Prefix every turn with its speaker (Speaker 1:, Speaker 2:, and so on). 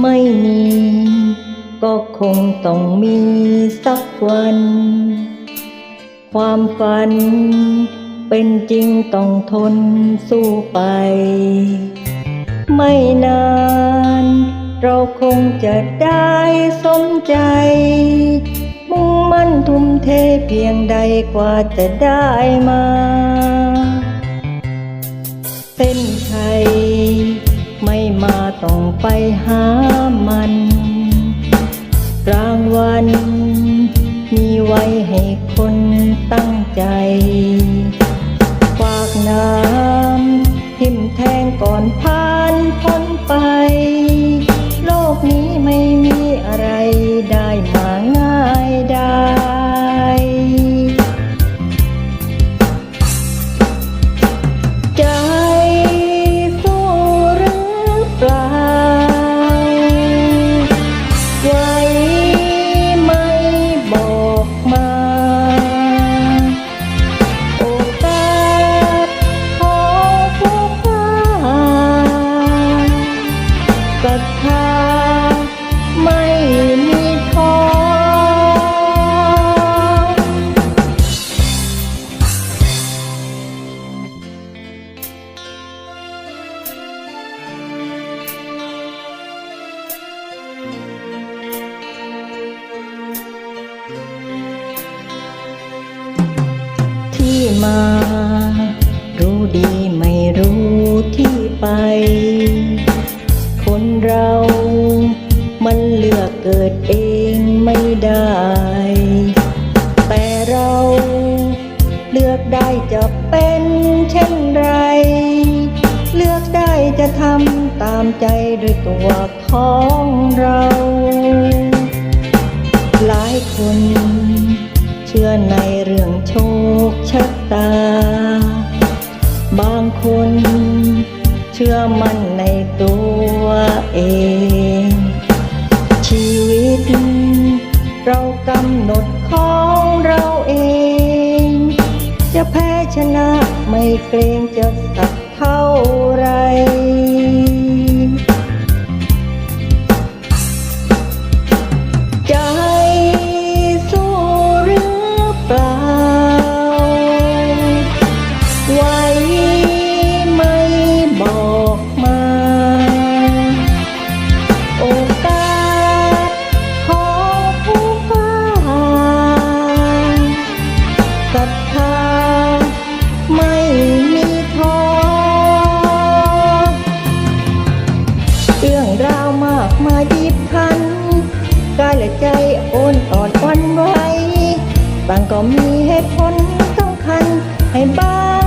Speaker 1: ไม่มี ก็คงต้องมีสักวัน ความฝัน เป็นจริงต้องทนสู้ไป ไม่นาน เราคงจะได้สมใจ มุ่งมั่นทุ่มเทเพียงใดกว่าจะได้มา เส้นชัย ไม่มาต้องไปหามันรางวัลมีไว้ให้คนตั้งใจฝากน้ำทิมแทงก่อนผ่านพ้นไป โลกนี้ไม่มีอะไรได้มาง่ายได้ ศรัทธาไม่มีท้อที่มา รู้ดีไม่รู้ที่ไป เรา มันเลือกเกิดเองไม่ได้ แต่เราเลือกได้จะเป็นเช่นไร เลือกได้จะทำตามใจด้วยตัวของเรา หลายคนเชื่อในเรื่องโชค จะแพ้ชนะไม่เกรงจะสักเท่าไร และใจโอนอ่อนอ่อนไหวบางก็มีเหตุผลสำคัญให้บ้า